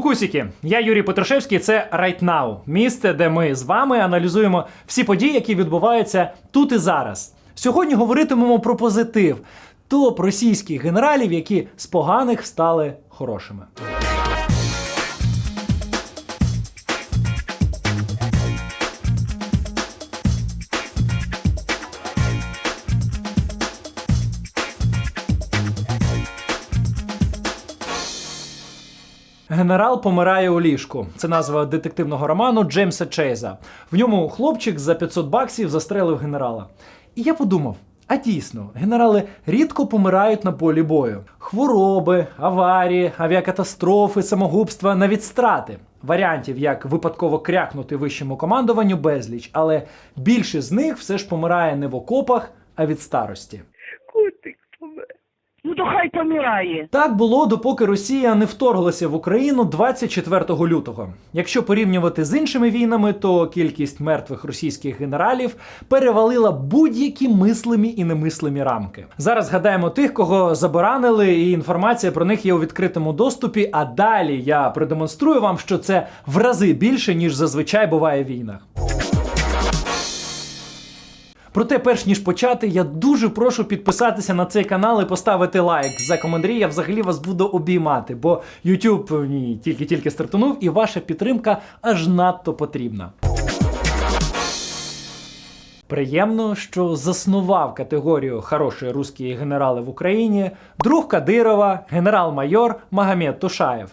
Кукусіки, я Юрій Петрушевський. Це Right Now, місце, де ми з вами аналізуємо всі події, які відбуваються тут і зараз. Сьогодні говоритимемо про позитив топ російських генералів, які з поганих стали хорошими. Генерал помирає у ліжку. Це назва детективного роману Джеймса Чейза. В ньому хлопчик за 500 баксів застрелив генерала. І я подумав: а дійсно, генерали рідко помирають на полі бою. Хвороби, аварії, авіакатастрофи, самогубства, навіть страти. Варіантів, як випадково крякнути вищому командуванню, безліч, але більше з них все ж помирає не в окопах, а від старості. То хай помирає. Так було, допоки Росія не вторглася в Україну 24 лютого. Якщо порівнювати з іншими війнами, то кількість мертвих російських генералів перевалила будь-які мислимі і немислимі рамки. Зараз згадаємо тих, кого заборанили, і інформація про них є у відкритому доступі. А далі я продемонструю вам, що це в рази більше ніж зазвичай буває в війнах. Проте, перш ніж почати, я дуже прошу підписатися на цей канал і поставити лайк. За коментарі я взагалі вас буду обіймати, бо YouTube ні, тільки-тільки стартанув, і ваша підтримка аж надто потрібна. Приємно, що заснував категорію хороші русські генерали в Україні друг Кадирова, генерал-майор Магомед Тушаєв.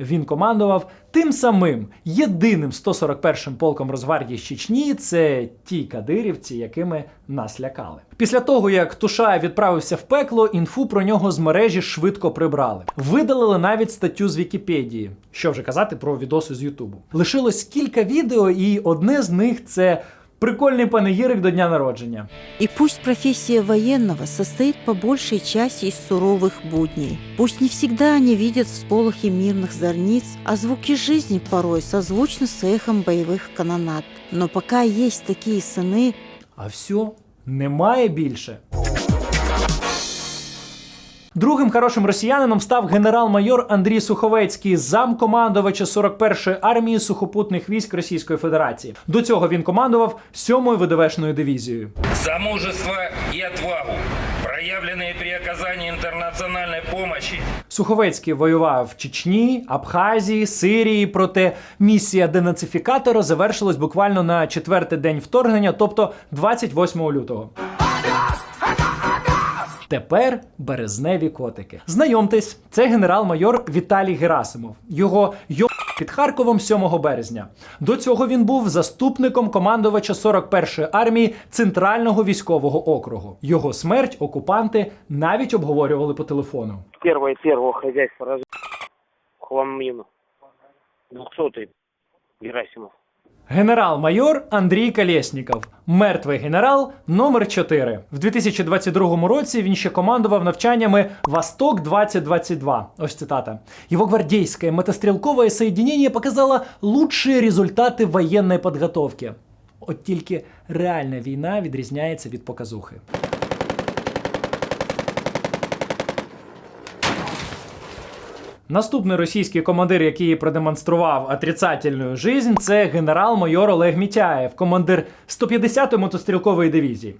Він командував тим самим єдиним 141-м полком Росгвардії Чечні. Це ті кадирівці, якими нас лякали. Після того, як Тушаєв відправився в пекло, інфу про нього з мережі швидко прибрали. Видалили навіть статтю з Вікіпедії. Що вже казати про відоси з Ютубу. Лишилось кілька відео, і одне з них це прикольний панегірик до дня народження. И пусть профессия военного состоит по большей части из суровых будней. Пусть не всегда они видят всполохи мирных зорниц, а звуки жизни порой созвучны с эхом боевых канонат. Но пока есть такие сыны, А все, немає більше. Другим хорошим росіянином став генерал-майор Андрій Суховецький, замкомандувача 41-ї армії сухопутних військ Російської Федерації. До цього він командував 7-ю ВДВшною дивізією. за мужество и отвагу, проявленные при оказании интернациональной помощи Суховецький воював в Чечні, Абхазії, Сирії. Проте місія денацифікатора завершилась буквально на четвертий день вторгнення, тобто 28 лютого. Тепер березневі котики. Знайомтесь, це генерал-майор Віталій Герасимов. Його йо під Харковом 7 березня. До цього він був заступником командувача 41-ї армії Центрального військового округу. Його смерть окупанти навіть обговорювали по телефону. первое первого хозяйства раз хламину. Двухсотый Герасимов. Генерал-майор Андрій Калєсніков, Мертвий генерал номер 4 В 2022 році він ще командував навчаннями Восток 2022. Ось цитата. Его гвардейское мотострелковое соединение показало лучшие результати воєнної підготовки. От тільки реальна війна відрізняється від показухи. Наступний російський командир, який продемонстрував отрицательну жизнь, це генерал-майор Олег Мітяєв, командир 150-ї мотострілкової дивізії.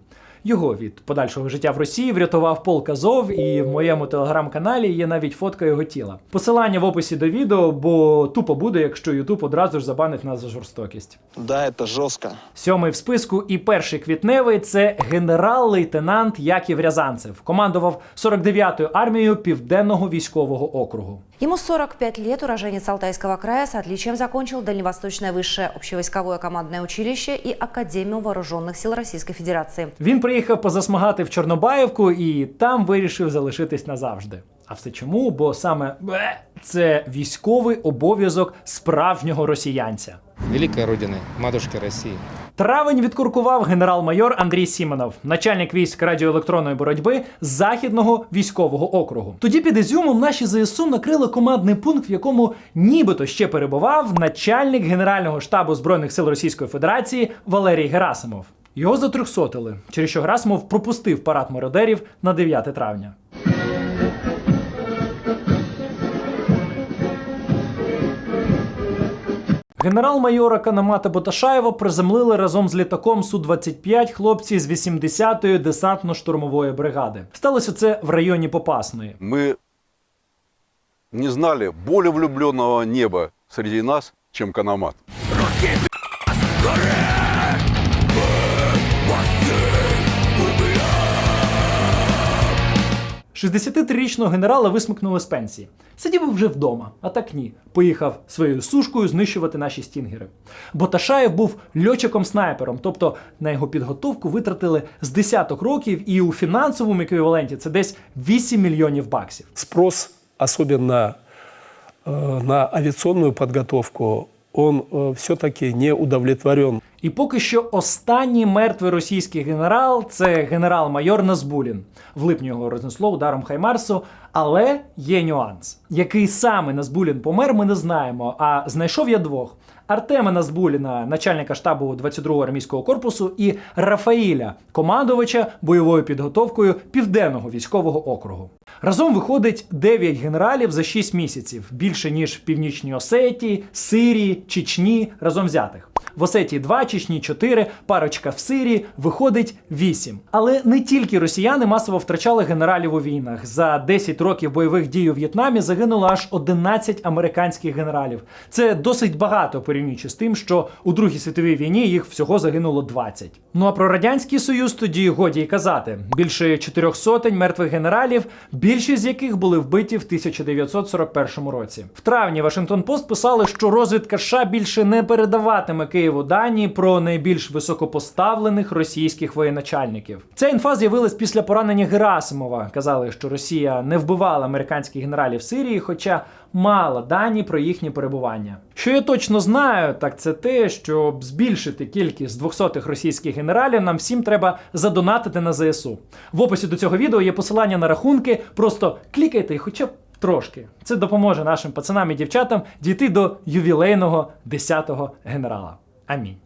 Його від подальшого життя в Росії врятував полк Азов, і в моєму телеграм-каналі є навіть фотка його тіла. Посилання в описі до відео, бо тупо буде, якщо Ютуб одразу ж забанить нас за жорстокість. Да, это жестко. Сьомий в списку і перший квітневий це генерал-лейтенант Яків Рязанцев. Командував 49-ю армією Південного військового округу. Ему 45 лет, уроженец Алтайского края, с отличием закончил Дальневосточное высшее общевойсковое командное училище и Академию вооруженных сил Российской Федерации. Він приїхав позасмагати в Чорнобаївку і там вирішив залишитись назавжди. А все чому? Бо саме це військовий обов'язок справжнього росіянця. Великой Родины, матушки России. Травень відкуркував генерал-майор Андрій Сімонов, начальник військ радіоелектронної боротьби Західного військового округу. Тоді під Ізюмом наші ЗСУ накрили командний пункт, в якому нібито ще перебував начальник Генерального штабу збройних сил Російської Федерації Валерій Герасимов. Його затрьохсотили, через що Герасимов пропустив парад мародерів на 9 травня. Генерал-майора Канамата Боташаєва приземлили разом з літаком Су-25 хлопці з 80-ї десантно-штурмової бригади. Сталося це в районі Попасної. Мы не знали более влюбленного неба среди нас, чем Канамат. 63-річного генерала висмикнули з пенсії. Сидів вже вдома, а так ні. Поїхав своєю сушкою знищувати наші стінгери. Боташаєв був льотчиком-снайпером, тобто на його підготовку витратили з десяток років, і у фінансовому еквіваленті це десь 8 мільйонів баксів. Спрос, особенно э, на авиационную подготовку, он все-таки не удовлетворен. І поки що останній мертвий російський генерал це генерал-майор Назбулін. В липні його рознесло ударом Хаймарсу. Але є нюанс. Який саме Назбулін помер, ми не знаємо. А знайшов я двох: Артема Назбуліна, начальника штабу 22-го армійського корпусу, і Рафаїля, командувача бойовою підготовкою Південного військового округу. Разом виходить 9 генералів за 6 місяців, більше ніж в Північній Осетії, Сирії, Чечні разом взятих. В Осетії 2, Чечні 4, парочка в Сирії, виходить 8. Але не тільки росіяни масово втрачали генералів у війнах. За 10 років бойових дій у В'єтнамі загинуло аж 11 американських генералів. Це досить багато порівнюючи з тим, що у Другій світовій війні їх всього загинуло 20. Ну а про радянський союз тоді годі й казати: більше чотирьох сотень мертвих генералів, більшість з яких були вбиті в 1941 році. В травні Вашингтон Пост писали, що розвідка США більше не передаватиме Києву дані про найбільш високопоставлених російських воєначальників. Ця інфа з'явилась після поранення Герасимова. Казали, що Росія не вбивала американських генералів Сирії, хоча мала дані про їхнє перебування. Що я точно знаю, так це те, щоб збільшити кількість 200-х російських генералів, нам всім треба задонатити на ЗСУ. В описі до цього відео є посилання на рахунки. Просто клікайте і хоча б трошки. Це допоможе нашим пацанам і дівчатам дійти до ювілейного 10-го генерала. Амінь.